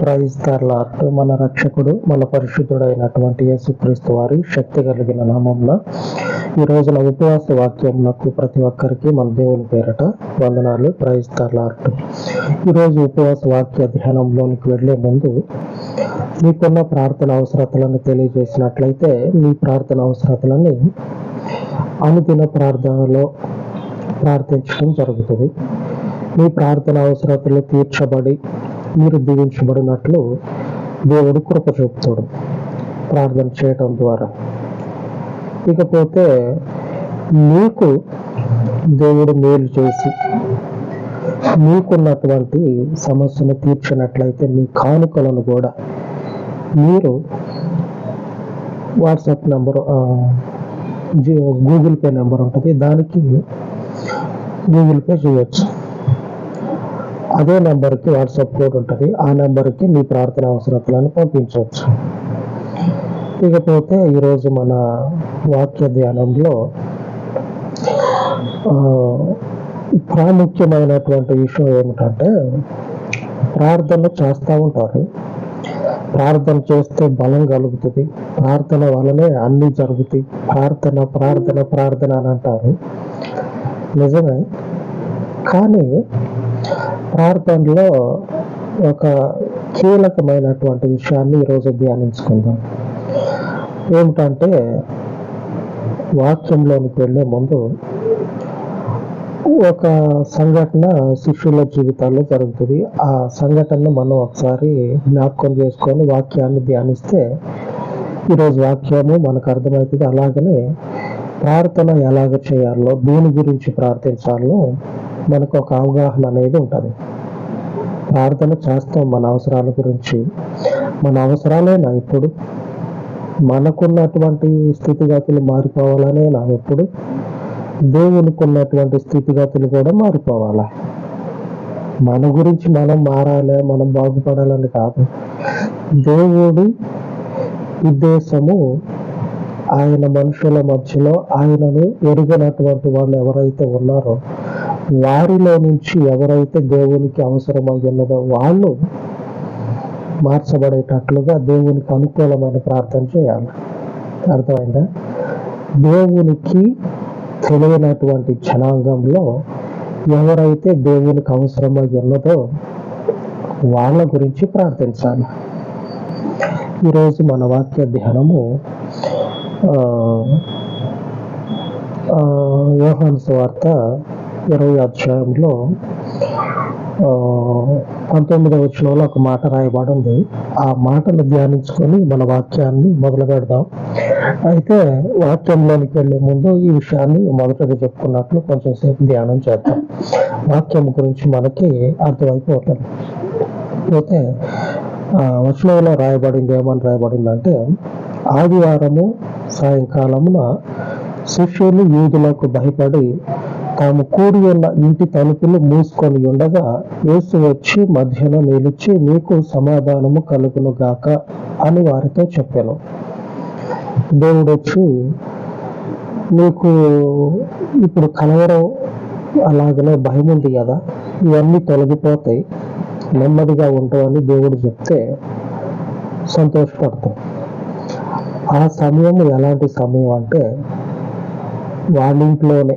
క్రైస్తర్లార్ట్ మన రక్షకుడు మన పరిశుద్ధుడైనటువంటి యేసుక్రీస్తు వారి శక్తి కలిగిన నామంలో ఈ రోజున ఉపవాస వాక్యమునకు ప్రతి ఒక్కరికి మన దేవుని పేరట వందనాలు. క్రైస్తర్లార్ట్ ఈరోజు ఉపవాస వాక్య ధ్యానంలోనికి వెళ్ళే ముందు మీకున్న ప్రార్థన అవసరతలను తెలియజేసినట్లయితే మీ ప్రార్థన అవసరతలని అనుదిన ప్రార్థనలో ప్రార్థించడం జరుగుతుంది. మీ ప్రార్థన అవసరతలు తీర్చబడి మీరు దీవించబడినట్లు దేవుడు కృప చూపుతాడు. ప్రార్థన చేయటం ద్వారా. ఇకపోతే మీకు దేవుడు మేలు చేసి మీకున్నటువంటి సమస్యను తీర్చినట్లయితే మీ కానుకలను కూడా మీరు WhatsApp number Google Pay number ఉంటుంది. దానికి గూగుల్ పే చేయొచ్చు. అదే నెంబర్కి వాట్సాప్ కోడ్ ఉంటుంది. ఆ నెంబర్కి మీ ప్రార్థన అవసరతలను పంపించవచ్చు. ఇకపోతే ఈరోజు మన వాక్య ధ్యానంలో ప్రాముఖ్యమైనటువంటి విషయం ఏమిటంటే ప్రార్థన చేస్తూ ఉంటారు. ప్రార్థన చేస్తే బలం కలుగుతుంది. ప్రార్థన వలనే అన్నీ జరుగుతాయి. ప్రార్థన ప్రార్థన ప్రార్థన అని అంటారు. నిజమే. కానీ ప్రార్థనలో ఒక కీలకమైనటువంటి విషయాన్ని ఈరోజు ధ్యానించుకుందాం. ఏమిటంటే వాక్యంలోనికి వెళ్ళే ముందు ఒక సంఘటన శిష్యుల జీవితాల్లో జరుగుతుంది. ఆ సంఘటనను మనం ఒకసారి జ్ఞాపకం చేసుకొని వాక్యాన్ని ధ్యానిస్తే ఈరోజు వాక్యము మనకు అర్థమవుతుంది. అలాగనే ప్రార్థన ఎలాగ చేయాలో దేని గురించి ప్రార్థించాలో మనకు ఒక అవగాహన అనేది ఉంటుంది. ప్రార్థన చేస్తాం మన అవసరాల గురించి. మన అవసరాలేనా ఇప్పుడు? మనకున్నటువంటి స్థితిగతులు మారిపోవాలనే నా ఎప్పుడు? దేవునికి ఉన్నటువంటి స్థితిగతులు కూడా మారిపోవాలా? మన గురించి మనం మారాలి? మనం బాగుపడాలని కాదు. దేవుడి ఉద్దేశము ఆయన మనుషుల మధ్యలో ఆయనను ఎరిగినటువంటి వాళ్ళు ఎవరైతే ఉన్నారో వారిలో నుంచి ఎవరైతే దేవునికి అవసరమై ఉన్నదో వాళ్ళు మార్చబడేటట్లుగా దేవునికి అనుకూలమైన ప్రార్థన చేయాలి. అర్థమైందా? దేవునికి తెలియనటువంటి జనాంగంలో ఎవరైతే దేవునికి అవసరమై ఉన్నదో వాళ్ళ గురించి ప్రార్థించాలి. ఈరోజు మన వాక్య ధ్యానము ఆ, ఆ, ఇరవై అధ్యాయంలో పంతొమ్మిదవ వచనంలో ఒక మాట రాయబడి ఉంది. ఆ మాటను ధ్యానించుకొని మన వాక్యాన్ని మొదలు పెడదాం. అయితే వాక్యంలోనికి వెళ్ళే ముందు ఈ విషయాన్ని మొదటగా చెప్పుకున్నట్లు కొంచెం సేపు ధ్యానం చేద్దాం. వాక్యం గురించి మనకి అర్థమైపోతుంది. అయితే ఆ, వచనంలో రాయబడింది ఏమని రాయబడిందంటే ఆదివారము సాయంకాలమున శిష్యులు యూదులకు భయపడి తాము కూడి ఉన్న ఇంటి తలుపులు మూసుకొని ఉండగా యేసు వచ్చి మధ్యన నిలిచి మీకు సమాధానము కలుగును గాక అని వారితో చెప్పాను. దేవుడు వచ్చి నీకు ఇప్పుడు కలవరం అలాగనే భయం ఉంది కదా ఇవన్నీ తొలగిపోతాయి నెమ్మదిగా ఉంటావని దేవుడు చెప్తే సంతోషపడతాం. ఆ సమయం ఎలాంటి సమయం అంటే వాళ్ళ ఇంట్లోనే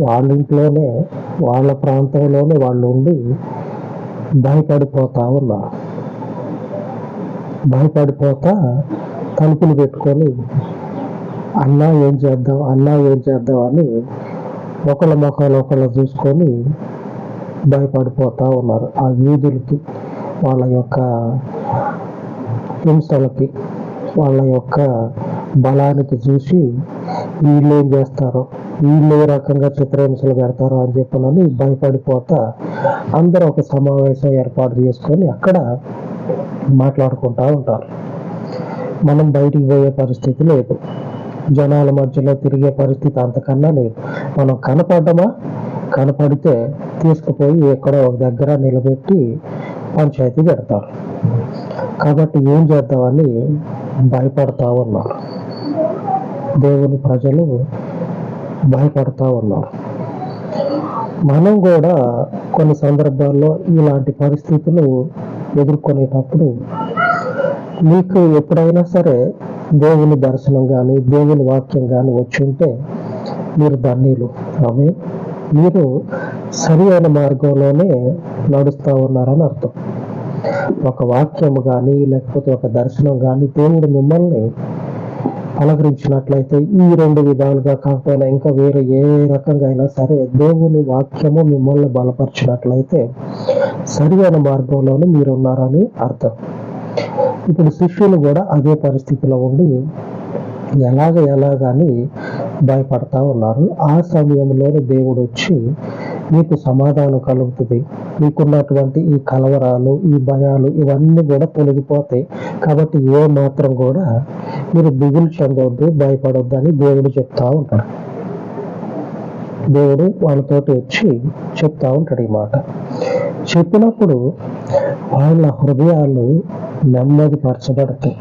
వాళ్ళ ఇంట్లోనే వాళ్ళ ప్రాంతంలోనే వాళ్ళు ఉండి భయపడిపోతా ఉన్నారు. భయపడిపోతా తలుపులు పెట్టుకొని అన్నా ఏం చేద్దాం? అన్నా ఏం చేద్దాం? అని ఒకళ్ళ ముఖాలు ఒకళ్ళు చూసుకొని భయపడిపోతా ఉన్నారు. ఆ యూదులకి వాళ్ళ యొక్క హింసలకి వాళ్ళ యొక్క బలానికి చూసి వీళ్ళు ఏం చేస్తారో వీళ్ళు ఏ రకంగా చిత్రహింసలు పెడతారో అని చెప్పనని భయపడిపోతా అందరూ ఒక సమావేశం ఏర్పాటు చేసుకొని అక్కడ మాట్లాడుకుంటా ఉంటారు. మనం బయటికి పోయే పరిస్థితి లేదు. జనాల మధ్యలో తిరిగే పరిస్థితి అంతకన్నా లేదు. మనం కనపడ్డమా? కనపడితే తీసుకుపోయి ఎక్కడో ఒక దగ్గర నిలబెట్టి పంచాయతీ పెడతారు. కాబట్టి ఏం చేద్దామని భయపడతా ఉన్నారు. దేవుని ప్రజలు భయపడతా ఉన్నారు. మనం కూడా కొన్ని సందర్భాల్లో ఇలాంటి పరిస్థితులు ఎదుర్కొనేటప్పుడు మీకు ఎప్పుడైనా సరే దేవుని దర్శనం కానీ దేవుని వాక్యం కానీ వచ్చి ఉంటే మీరు ధన్యులు. ఆమె మీరు సరి అయిన మార్గంలోనే నడుస్తూ ఉన్నారని అర్థం. ఒక వాక్యం కానీ లేకపోతే ఒక దర్శనం కానీ దేవుడు మిమ్మల్ని అలంకరించినట్లయితే ఈ రెండు విధాలుగా కాకపోయినా ఇంకా వేరే ఏ రకంగా అయినా సరే దేవుని వాక్యము మిమ్మల్ని బలపరిచినట్లయితే సరి అయిన మార్గంలోనే మీరు ఉన్నారని అర్థం. ఇప్పుడు శిష్యులు కూడా అదే పరిస్థితిలో ఉండి ఎలాగ ఎలాగని భయపడతా ఉన్నారు. ఆ సమయంలోనే దేవుడు వచ్చి మీకు సమాధానం కలుగుతుంది. మీకున్నటువంటి ఈ కలవరాలు ఈ భయాలు ఇవన్నీ కూడా తొలగిపోతాయి. కాబట్టి ఏ మాత్రం కూడా మీరు దిగులు చెందొద్దు భయపడొద్దు అని దేవుడు చెప్తా ఉంటాడు. దేవుడు వాళ్ళతోటి వచ్చి చెప్తా ఉంటాడు ఈ మాట. చెప్పినప్పుడు వాళ్ళ హృదయాలు నెమ్మది పరచబడతాయి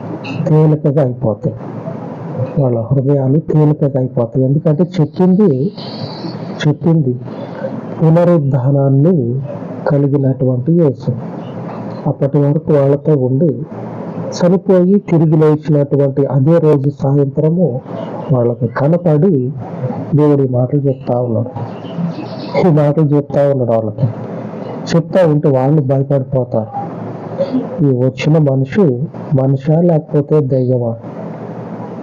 తేలికగా అయిపోతాయి. వాళ్ళ హృదయాలు తేలికగా అయిపోతాయి. ఎందుకంటే చెప్పింది చెప్పింది పునరుద్ధానాన్ని కలిగినటువంటి యేసు. అప్పటి వరకు వాళ్ళతో ఉండి చనిపోయి తిరిగి లేచినటువంటి అదే రోజు సాయంత్రము వాళ్ళకి కనపడి దేవుడి మాటలు చెప్తా ఉన్నాడు. ఈ మాటలు చెప్తా ఉన్నాడు వాళ్ళకి. చెప్తా ఉంటే వాళ్ళు భయపడిపోతారు. ఈ వచ్చిన మనిషి మనిషా లేకపోతే దయ్యమా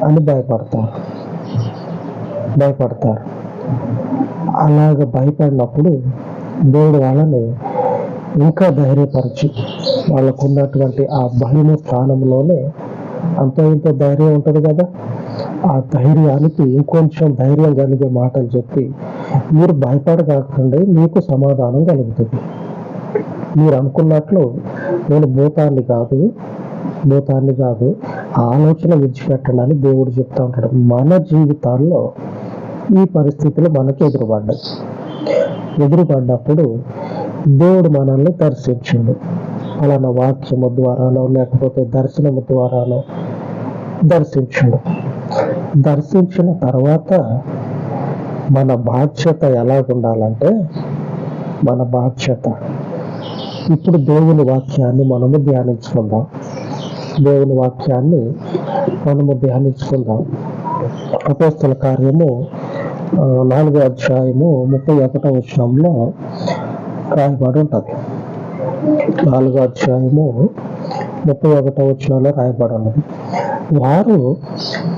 అని భయపడతారు. భయపడతారు. అలాగ భయపడినప్పుడు దేవుడు వాళ్ళని ఇంకా ధైర్యపరిచి వాళ్ళకు ఉన్నటువంటి ఆ భయము స్థానంలోనే అంత ఇంతో ధైర్యం ఉంటుంది కదా. ఆ ధైర్యానికి ఇంకొంచెం ధైర్యం కలిగే మాటలు చెప్పి మీరు భయపడకాకండి మీకు సమాధానం కలుగుతుంది. మీరు అనుకున్నట్లు నేను భూతాన్ని కాదు భూతాన్ని కాదు ఆలోచన విడిచిపెట్టండి అని దేవుడు చెప్తా ఉంటాడు. మన జీవితాల్లో ఈ పరిస్థితులు మనకు ఎదురుపడ్డాయి. ఎదురుపడ్డప్పుడు దేవుడు మనల్ని దర్శించిండు. అలాన వాక్యము ద్వారానో లేకపోతే దర్శనము ద్వారానో దర్శించుడు. దర్శించిన తర్వాత మన బాధ్యత ఎలా ఉండాలంటే మన బాధ్యత. ఇప్పుడు దేవుని వాక్యాన్ని మనము ధ్యానించుకుందాం. దేవుని వాక్యాన్ని మనము ధ్యానించుకుందాం. అపోస్తుల కార్యము నాలుగో అధ్యాయము ముప్పై ఒకటో వచనంలో రాయబడి ఉంటుంది. నాలుగో అధ్యాయము ముప్పై ఒకటో వచనంలో రాయబడి ఉన్నది. వారు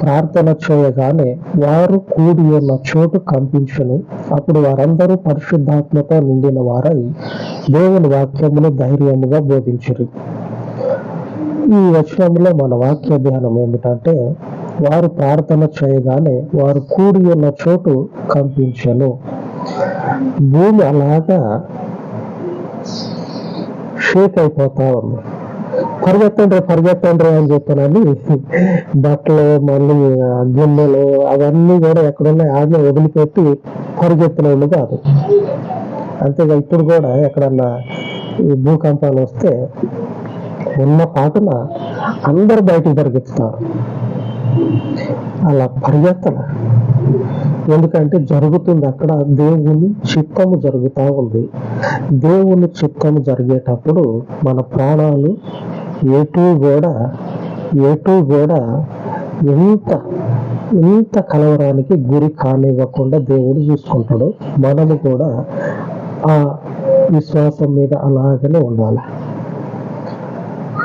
ప్రార్థన చేయగానే వారు కూడి ఉన్న చోటు కంపించను. అప్పుడు వారందరూ పరిశుద్ధాత్మతో నిండిన వారై దేవుని వాక్యమును ధైర్యముగా బోధించరు. ఈ వచనంలో మన వాక్య ధ్యానం ఏమిటంటే వారు ప్రార్థన చేయగానే వారు కూడి ఉన్న చోటు కంపించను భూమి అలాగా షేక్ అయిపోతా ఉంది. పరిగెత్తండి పరిగెత్తండి అని చెప్పానని బట్టలు మళ్ళీ గిన్నెలు అవన్నీ కూడా ఎక్కడున్నాయి ఆడనే వదిలిపెట్టి పరిగెత్తినోళ్ళు కాదు. అంతేగా ఇప్పుడు కూడా ఎక్కడన్నా ఈ భూకంపాలు వస్తే ఉన్న పాటున అందరు బయటికి పరిగెత్తుతారు. అలా పరిగెత్తల ఎందుకంటే జరుగుతుంది అక్కడ దేవుని చిత్తము జరుగుతూ ఉంది. దేవుని చిత్తము జరిగేటప్పుడు మన ప్రాణాలు ఎటు కూడా ఎటు కూడా ఎంత ఎంత కలవరానికి గురి కానివ్వకుండా దేవుడు చూసుకుంటాడు. మనము కూడా ఆ విశ్వాసం మీద అలాగనే ఉండాలి.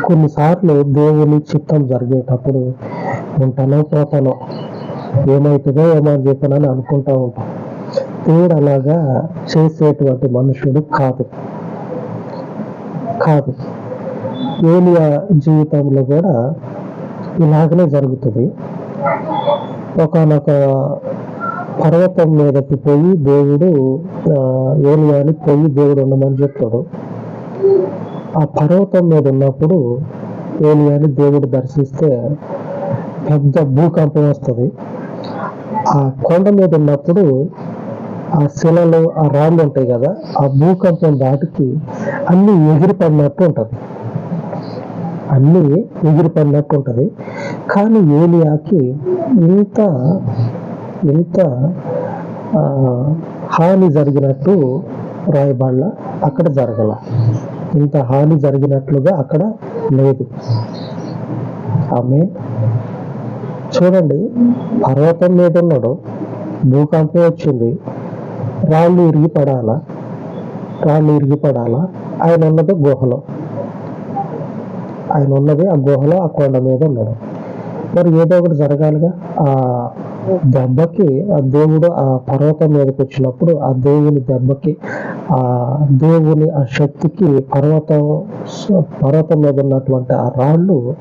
కొన్నిసార్లు దేవుని చిత్తం జరిగేటప్పుడు ఉంటానో పోతానో ఏమవుతుందో ఏమో అని చెప్పనని అనుకుంటా ఉంటాం. దేవుడు అలాగా చేసేటువంటి మనుషుడు కాదు. కాదు. ఏలియా జీవితంలో కూడా ఇలాగనే జరుగుతుంది. ఒకనొక పర్వతం మీదకి పోయి దేవుడు ఏలియాని పోయి దేవుడు ఉండమని చెప్తాడు. ఆ పర్వతం మీద ఉన్నప్పుడు ఏలియాని దేవుడు దర్శిస్తే పెద్ద భూకంపం వస్తుంది. ఆ కొండ మీద ఉన్నప్పుడు ఆ శిలలు ఆ రాళ్ళు ఉంటాయి కదా ఆ భూకంపం దాటికి అన్ని ఎగిరిపడినట్టు ఉంటుంది. అన్ని ఎగిరిపడినట్టు ఉంటుంది. కానీ ఏలియాకి ఇంత ఇంత ఆ, హాని జరిగినట్టు రాయబడల అక్కడ జరగల. ఇంత హాని జరిగినట్లుగా అక్కడ లేదు. ఆమె చూడండి పర్వతం మీద ఉన్నాడు భూకంపం వచ్చింది రాళ్ళు ఇరిగి పడాలా రాళ్ళు ఇరిగి పడాలా ఆయన ఉన్నది గుహలో. ఆయన ఉన్నది ఆ గుహలో ఆ కొండ మీద ఉన్నాడు. మరి ఏదో ఒకటి జరగాలిగా? ఆ దెబ్బకి ఆ దేవుడు ఆ పర్వతం మీదకి వచ్చినప్పుడు ఆ దేవుని దెబ్బకి ఆ దేవుని ఆ శక్తికి పర్వతం పర్వతం మీద ఉన్నటువంటి ఆ రాళ్ళు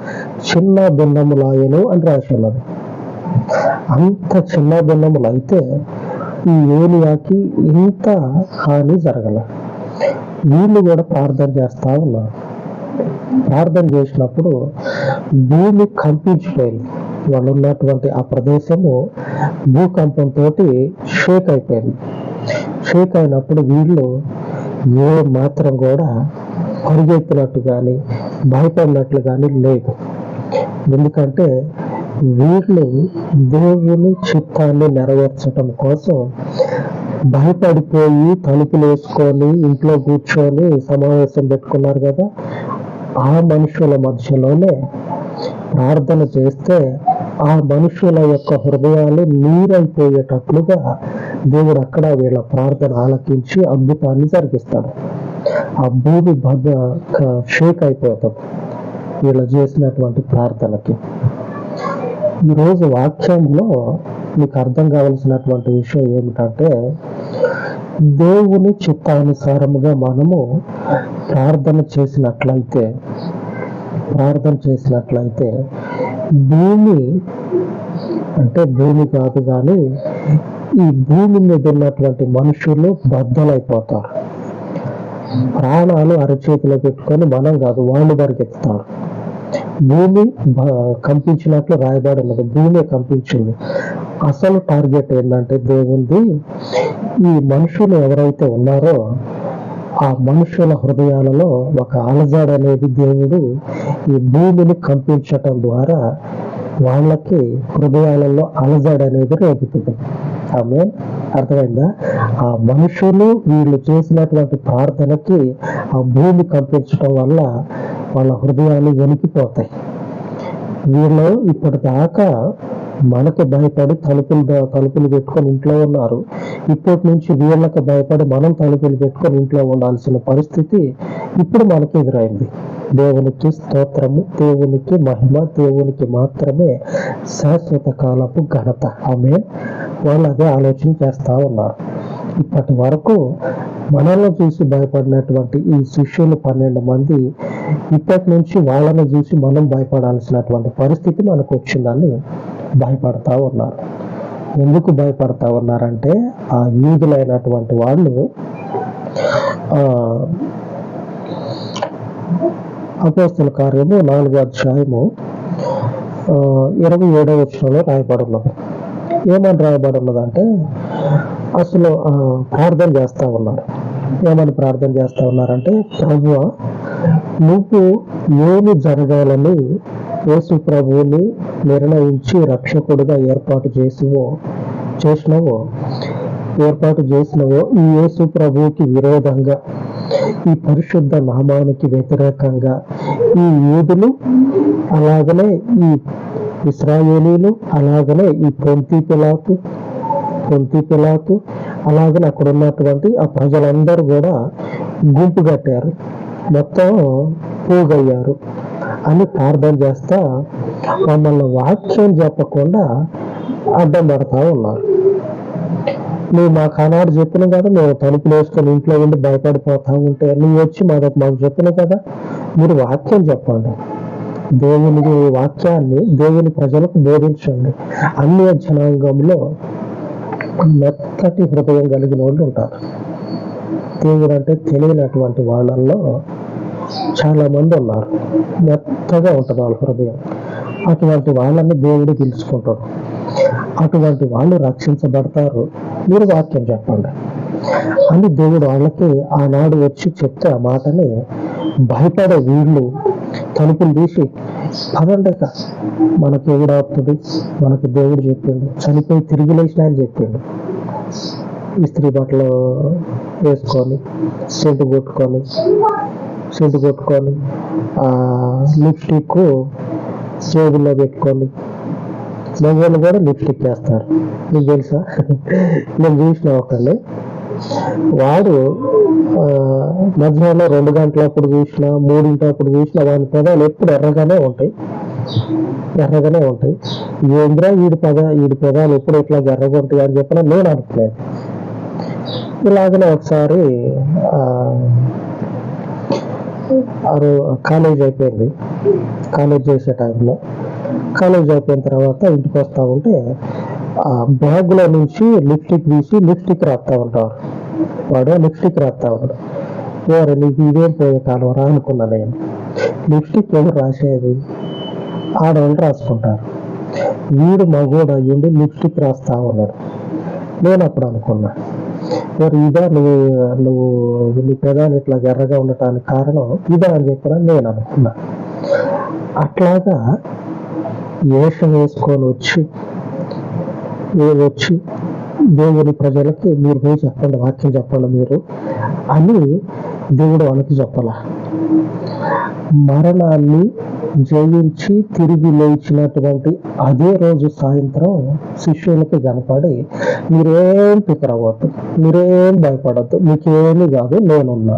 చిన్న భిన్నములాయను అని రాసి ఉన్నది. అంత చిన్న భిన్నములు అయితే ఈ ఏలియాకి ఇంత హాని జరగల. వీళ్ళు కూడా ప్రార్థన చేస్తా ఉన్నారు. ప్రార్థన చేసినప్పుడు భూమి కంపించిపోయింది. వాళ్ళు ఉన్నటువంటి ఆ ప్రదేశము భూకంపంతో షేక్ అయిపోయింది. షేక్ అయినప్పుడు వీళ్ళు ఏ మాత్రం కూడా పరిగెత్తినట్టు కానీ భయపడినట్లు కానీ లేదు. ఎందుకంటే వీళ్ళు దేవుని చిత్తాన్ని నెరవేర్చడం కోసం భయపడిపోయి తలుపులు వేసుకొని ఇంట్లో కూర్చొని సమావేశం పెట్టుకున్నారు కదా ఆ మనుషుల మధ్యలోనే ప్రార్థన చేస్తే ఆ మనుషుల యొక్క హృదయాలు నీరైపోయేటట్లుగా దేవుడు అక్కడ వీళ్ళ ప్రార్థన ఆలకించి అద్భుతాన్ని జరిగిస్తాడు. ఆ భూమి భద్ర షేక్ అయిపోతుంది వీళ్ళు చేసినటువంటి ప్రార్థనకి. ఈరోజు వాక్యంలో మీకు అర్థం కావలసినటువంటి విషయం ఏమిటంటే దేవుని చిత్తానుసారముగా మనము ప్రార్థన చేసినట్లయితే ప్రార్థన చేసినట్లయితే భూమి అంటే భూమి కాదు కానీ ఈ భూమి మీద ఉన్నటువంటి మనుషులు బద్దలైపోతారు. ప్రాణాలు అరచేతిలో పెట్టుకొని మనం కాదు వాళ్ళు పరిగెత్తుతారు భూమి కంపించినట్లు రాయబడి ఉన్నది. భూమి కంపించింది. అసలు టార్గెట్ ఏంటంటే దేవుంది ఈ మనుషులు ఎవరైతే ఉన్నారో ఆ మనుషుల హృదయాలలో ఒక అలజాడ అనేది దేవుడు ఈ భూమిని కంపించటం ద్వారా వాళ్ళకి హృదయాలలో అలజడ అనేది రేపుతుంది. ఆమె అర్థమైందా? ఆ మనుషులు వీళ్ళు చేసినటువంటి ప్రార్థనకి ఆ భూమి కంపించడం వల్ల వాళ్ళ హృదయాలు వెనికిపోతాయి వీళ్ళు ఇప్పటిదాకా మనకు భయపడి తలుపులు తలుపులు పెట్టుకొని ఇంట్లో ఉన్నారు. ఇప్పటి నుంచి వీళ్ళకి భయపడి మనం తలుపులు పెట్టుకొని ఇంట్లో ఉండాల్సిన పరిస్థితి ఇప్పుడు మనకి ఎదురైంది. దేవునికి స్తోత్రము దేవునికి మహిమ దేవునికి మాత్రమే శాశ్వత కాలపు ఘనత. ఆమె వాళ్ళు అదే ఆలోచన చేస్తా ఉన్నారు. ఇప్పటి వరకు మనల్ని చూసి భయపడినటువంటి ఈ శిష్యులు పన్నెండు మంది ఇప్పటి నుంచి వాళ్ళని చూసి మనం భయపడాల్సినటువంటి పరిస్థితి మనకు వచ్చిందని భయపడతా ఉన్నారు ఎందుకు భయపడతా ఉన్నారంటే ఆ యూదులైనటువంటి వాళ్ళు అపోస్తుల కార్యము నాలుగో అధ్యాయము ఆ, ఇరవై ఏడవ వచనంలో రాయబడి ఉన్నది ఏమని రాయబడి ఉన్నదంటే అసలు ప్రార్థన చేస్తా ఉన్నారు ఏమని ప్రార్థన చేస్తా ఉన్నారంటే ప్రభు నువ్వు ఏమి జరగాలని యేసు ప్రభువుని నిర్ణయించి రక్షకుడిగా ఏర్పాటు చేసివో చేసినవో ఏర్పాటు చేసినవో ఈ యేసు ప్రభువుకి విరోధంగా ఈ పరిశుద్ధ నామానికి వ్యతిరేకంగా ఈ యూదులు అలాగనే ఈ ఇస్రాయేలీలు అలాగనే ఈ పొంతి పిలాతు పొంతి పిలాతు అలాగనే అక్కడ ఉన్నటువంటి ఆ ప్రజలందరూ కూడా గుంపు కట్టారు. మొత్తం పోగయ్యారు. అని ప్రార్థన చేస్తా మమ్మల్ని వాక్యం చెప్పకుండా అడ్డం పడతా ఉన్నారు. నువ్వు మాకు ఆనాడు చెప్పిన కదా మేము తలుపులు వేసుకొని ఇంట్లో ఉండి భయపడిపోతా ఉంటే నువ్వు వచ్చి మా దగ్గర మాకు చెప్పిన కదా మీరు వాక్యం చెప్పండి. దేవుని వాక్యాన్ని దేవుని ప్రజలకు బోధించండి. అన్ని జనాంగంలో మెత్తటి హృదయం కలిగిన వాళ్ళు ఉంటారు. దేవుడు అంటే తెలియనటువంటి వాళ్ళల్లో చాలా మంది ఉన్నారు. మెత్తగా ఉంటుంది వాళ్ళ హృదయం. అటువంటి వాళ్ళని దేవుడు పిలుచుకుంటాడు అటువంటి వాళ్ళు రక్షించబడతారు. మీరు వాక్యం చెప్పండి. అని దేవుడు వాళ్ళకి ఆనాడు వచ్చి చెప్తే ఆ మాటని భయపడే వీళ్ళు తలుపులు తీసి పదండక మనకి ఎవడు మనకి దేవుడు చెప్పిండు. చనిపోయి తిరిగి లేచిన అని చెప్పిండు. ఇస్త్రీ బట్టలు వేసుకొని సెంటు కొట్టుకొని సెంటు పెట్టుకొని ఆ లిప్స్టిక్ జేబుల్లో పెట్టుకొని మగవాళ్ళు కూడా లిప్స్టిక్ వేస్తారు. నీకు తెలుసా? నేను చూసిన ఒకళ్ళు. వాడు మధ్యాహ్నం రెండు గంటలప్పుడు మూడింట మూడింటప్పుడు చూసిన దాని పదాలు ఎప్పుడు ఎర్రగానే ఉంటాయి. ఎర్రగానే ఉంటాయి. ఏంద్రా వీడి పద వీడి పదాలు ఎప్పుడు ఇట్లా ఎర్రగా ఉంటాయి అని చెప్పిన నేను అనుకునేది ఇలాగనే ఒకసారి ఆరు కాలేజ్ అయిపోయింది. కాలేజ్ చేసే టైంలో. కాలేజ్ అయిపోయిన తర్వాత ఇంటికి వస్తూ ఉంటే ఆ బ్యాగ్లో నుంచి లిప్స్టిక్ తీసి లిప్స్టిక్ రాస్తా ఉంటారు వాడు లిప్స్టిక్ రాస్తా ఉంటాడు. ఎవరు నీకు ఇదేం పోయే కాలం రా? అనుకున్నా నేను. లిప్స్టిక్ ఎవరు రాసేది? ఆడవాళ్ళు రాసుకుంటారు. వీడు మగోడు అయ్యుండి లిప్స్టిక్ రాస్తా ఉన్నాడు. నేను అప్పుడు అనుకున్నా. మరి ఇదా నువ్వు నువ్వు నీ పెదాలు ఇట్లా ఎర్రగా ఉండటానికి కారణం ఇదా అని చెప్పిన నేను అనుకున్నా. అట్లాగా వేషం వేసుకొని వచ్చి వచ్చి దేవుని ప్రజలకి మీరు పోయి చెప్పండి వాక్యం చెప్పండి మీరు అని దేవుడు వాళ్ళకి చెప్పాల. మరణాన్ని జయించి తిరిగి లేచినటువంటి అదే రోజు సాయంత్రం శిష్యులకి కనపడి మీరేం పికర్ అవ్వద్దు మీరేం భయపడద్దు మీకేమీ కాదు నేనున్నా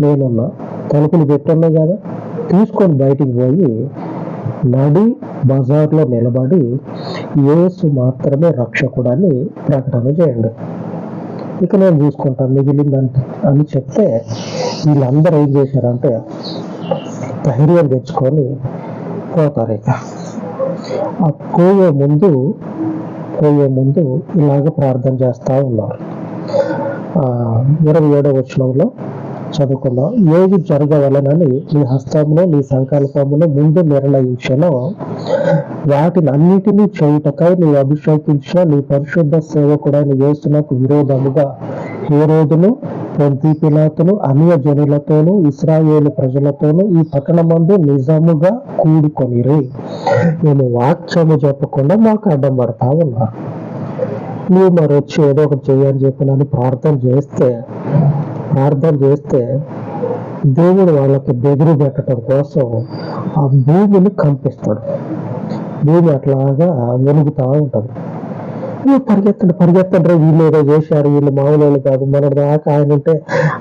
నేనున్నా. తలుపులు పెట్టున్నాయి కదా. తీసుకొని బయటికి పోయి నడి బజార్లో నిలబడి యేసు మాత్రమే రక్షకుడని ప్రకటన చేయండి. ఇక నేను చూసుకుంటాను మిగిలిందంటే అని చెప్తే వీళ్ళందరూ ఏం చేశారంటే ధైర్యం తెచ్చుకొని పోతారు ఇక. ఆ పోయే ముందు పోయే ముందు ఇలాగ ప్రార్థన చేస్తూ ఉన్నారు. ఆ, ఇరవై ఏడవ వచనంలో చదువుకుందాం ఏది జరగవలనని నీ హస్తమును నీ సంకల్పమును ముందు నిర్ణయించను. వాటిని అన్నిటినీ చేయుటకై నీ అభిషేకించిన నీ పరిశుద్ధ సేవకుడైన యేసునకు విరోధముగా ఏ రోజును పొంతి పిలాతును అన్య జనులతోనూ ఇస్రాయేలు ప్రజలతోనూ ఈ పట్టణమందు నిజముగా కూడుకొనిరి. నేను వాక్యము చెప్పకుండా మాకు అడ్డం పడతా ఉన్నా. నువ్వు మరి వచ్చి ఏదో ఒకటి చేయని చెప్పి నన్ను ప్రార్థన చేస్తే ప్రార్థన చేస్తే దేవుడు వాళ్ళకి బెదిరి పెట్టడం కోసం ఆ భూమిని కంపిస్తాడు. భూమి అట్లాగా వెలుగుతూ ఉంటుంది. వీళ్ళు పరిగెత్తండి పరిగెత్తండి వీళ్ళు ఏదో చేశారు వీళ్ళు మామూలు వాళ్ళు కాదు. మన దాకా ఆయన ఉంటే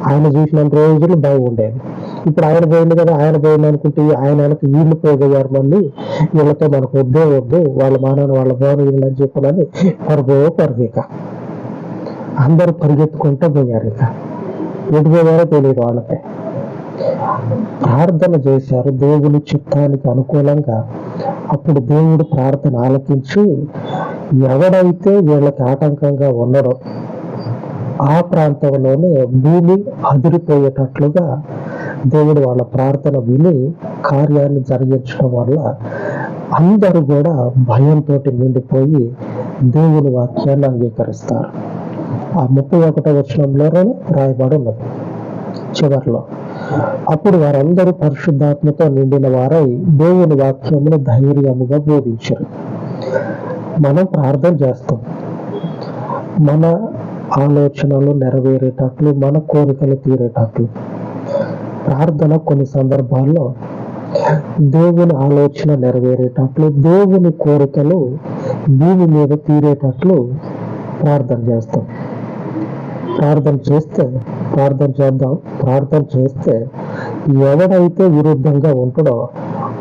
ఆయన చూసినంత రోజులు బాగుండేది ఇప్పుడు ఆయన పోయింది కదా ఆయన పోయింది అనుకుంటే ఆయన వెనక వీళ్ళు పోగయ్యారు మళ్ళీ. వీళ్ళతో మనకు వద్దే వద్దు వాళ్ళ మానవుని వాళ్ళ బోన వీళ్ళు అని చెప్పనని పరుగో పరుగు ఇక అందరూ పరిగెత్తుకుంటూ పోయారు ఇక. ఎటు తెలియదు వాళ్ళకి. ప్రార్థన చేశారు. దేవుని చిత్తానికి అనుకూలంగా అప్పుడు దేవుడు ప్రార్థన ఆలకించి ఎవడైతే వీళ్ళకి ఆటంకంగా ఉన్నాడో ఆ ప్రాంతంలోనే భూమి అదిరిపోయేటట్లుగా దేవుడు వాళ్ళ ప్రార్థన విని కార్యాన్ని జరిగించడం వల్ల అందరూ కూడా భయంతో నిండిపోయి దేవుని వాక్యాన్ని అంగీకరిస్తారు. ఆ ముప్పై ఒకటో వచనంలోనే రాయబడి ఉన్నది. చివర్లో అప్పుడు వారందరూ పరిశుద్ధాత్మతో నిండిన వారై దేవుని వాక్యమును ధైర్యముగా బోధించారు. మనం ప్రార్థన చేస్తాం. మన ఆలోచనలు నెరవేరేటట్లు మన కోరికలు తీరేటట్లు. ప్రార్థన కొన్ని సందర్భాల్లో దేవుని ఆలోచన నెరవేరేటట్లు దేవుని కోరికలు భూమి మీద తీరేటట్లు ప్రార్థన చేస్తాం. ప్రార్థన చేస్తే ప్రార్థన చేద్దాం ప్రార్థన చేస్తే ఎవడైతే విరుద్ధంగా ఉంటాడో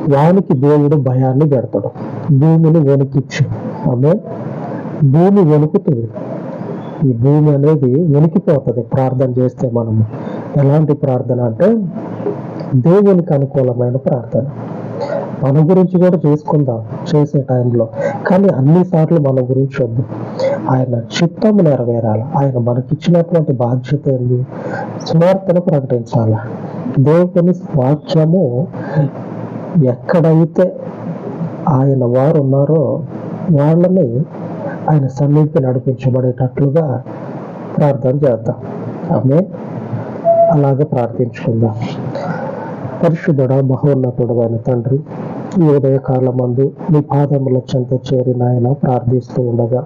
వానికి దేవుడు భయాన్ని పెడతాడు. భూమిని వణికిచ్చు ఆమె భూమి వెనుకుతుంది. ఈ భూమి అనేది వెనికిపోతుంది. ప్రార్థన చేస్తే మనము. ఎలాంటి ప్రార్థన అంటే దేవునికి అనుకూలమైన ప్రార్థన. మన గురించి కూడా చేసుకుందాం చేసే టైంలో. కానీ అన్నిసార్లు మన గురించి వద్దు. ఆయన చిత్తము నెరవేరాలి. ఆయన మనకిచ్చినటువంటి బాధ్యత ఏంది? స్మార్తను ప్రకటించాలి. దేవుని వాక్యము ఎక్కడైతే ఆయన వారు ఉన్నారో వాళ్ళని ఆయన సన్నిధికి నడిపించబడేటట్లుగా ప్రార్థన చేద్దాం. ఆమె అలాగే ప్రార్థించుకుందాం. పరిశుద్ధుడ మహోన్నతుడు అయిన తండ్రి ఈ ఉదయ కాలమందు పాదముల చెంత చేరినాయన ప్రార్థిస్తూ ఉండగా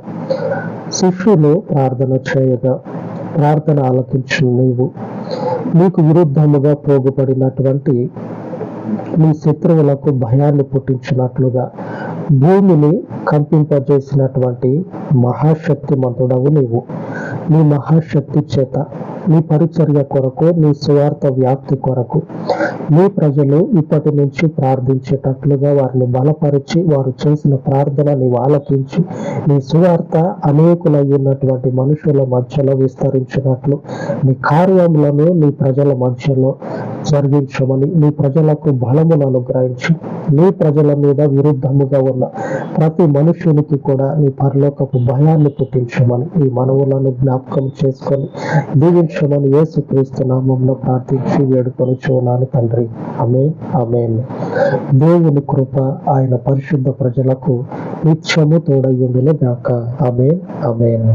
శిష్యులు ప్రార్థన చేయగా ప్రార్థన ఆలకించు నీవు. నీకు విరుద్ధముగా పోగుపడినటువంటి నీ శత్రువులకు భయాన్ని పుట్టించినట్లుగా భూమిని కంపింపజేసినటువంటి మహాశక్తిమంతుడవు నీవు. నీ మహాశక్తి చేత నీ పరిచర్య కొరకు నీ స్వార్థ వ్యాప్తి కొరకు. నీ ప్రజలు ఇప్పటి నుంచి ప్రార్థించేటట్లుగా వారిని బలపరిచి వారు చేసిన ప్రార్థన నీవు ఆలకించి నీ సువార్త అనేకులయ్యున్నటువంటి మనుషుల మధ్యలో విస్తరించినట్లు నీ కార్యములను నీ ప్రజల మధ్యలో జరిగించమని నీ ప్రజలకు బలమును అనుగ్రహించి నీ ప్రజల మీద విరుద్ధముగా ఉన్న ప్రతి మనుషునికి కూడా నీ పరలోకపు భయాన్ని పుట్టించమని ఈ మనవులను జ్ఞాపకం చేసుకొని దీవించమని యేసుక్రీస్తు నామంలో ప్రార్థించి వేడుకొని చూడాలి తండ్రి. అమే అమేన్ దేవుని కృప ఆయన పరిశుద్ధ ప్రజలకు నిత్యము తోడయ్యుండును గాక అమేన్ అమేన్